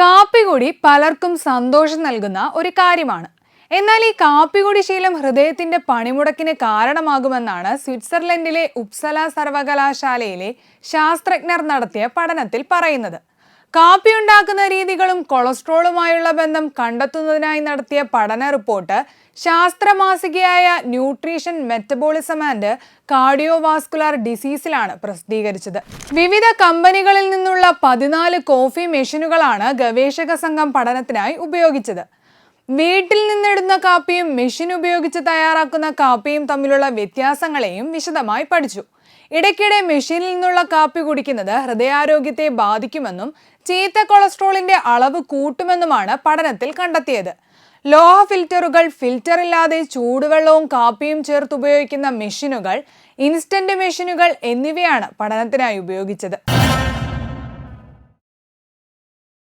കാപ്പികുടി പലർക്കും സന്തോഷം നൽകുന്ന ഒരു കാര്യമാണ്. എന്നാൽ ഈ കാപ്പികുടി ശീലം ഹൃദയത്തിന്റെ പണിമുടക്കിന് കാരണമാകുമെന്നാണ് സ്വിറ്റ്സർലൻഡിലെ ഉപ്സല സർവകലാശാലയിലെ ശാസ്ത്രജ്ഞർ നടത്തിയ പഠനത്തിൽ പറയുന്നത്. കാപ്പി ഉണ്ടാക്കുന്ന രീതികളും കൊളസ്ട്രോളുമായുള്ള ബന്ധം കണ്ടെത്തുന്നതിനായി നടത്തിയ പഠന റിപ്പോർട്ട് ശാസ്ത്രമാസികയായ ന്യൂട്രീഷൻ മെറ്റബോളിസം ആൻഡ് കാർഡിയോവാസ്കുലാർ ഡിസീസിലാണ് പ്രസിദ്ധീകരിച്ചത്. വിവിധ കമ്പനികളിൽ നിന്നുള്ള പതിനാല് കോഫി മെഷീനുകളാണ് ഗവേഷക സംഘം പഠനത്തിനായി ഉപയോഗിച്ചത്. വീട്ടിൽ നിന്നിടുന്ന കാപ്പിയും മെഷീൻ ഉപയോഗിച്ച് തയ്യാറാക്കുന്ന കാപ്പിയും തമ്മിലുള്ള വ്യത്യാസങ്ങളെയും വിശദമായി പഠിച്ചു. ഇടയ്ക്കിടെ മെഷീനിൽ നിന്നുള്ള കാപ്പി കുടിക്കുന്നത് ഹൃദയാരോഗ്യത്തെ ബാധിക്കുമെന്നും ചീത്ത കൊളസ്ട്രോളിന്റെ അളവ് കൂട്ടുമെന്നുമാണ് പഠനത്തിൽ കണ്ടെത്തിയത്. ലോഹ ഫിൽറ്ററുകൾ ഫിൽറ്റർ ഇല്ലാതെ ചൂടുവെള്ളവും കാപ്പിയും ചേർത്ത് ഉപയോഗിക്കുന്ന മെഷീനുകൾ ഇൻസ്റ്റന്റ് മെഷീനുകൾ എന്നിവയാണ് പഠനത്തിനായി ഉപയോഗിച്ചത്.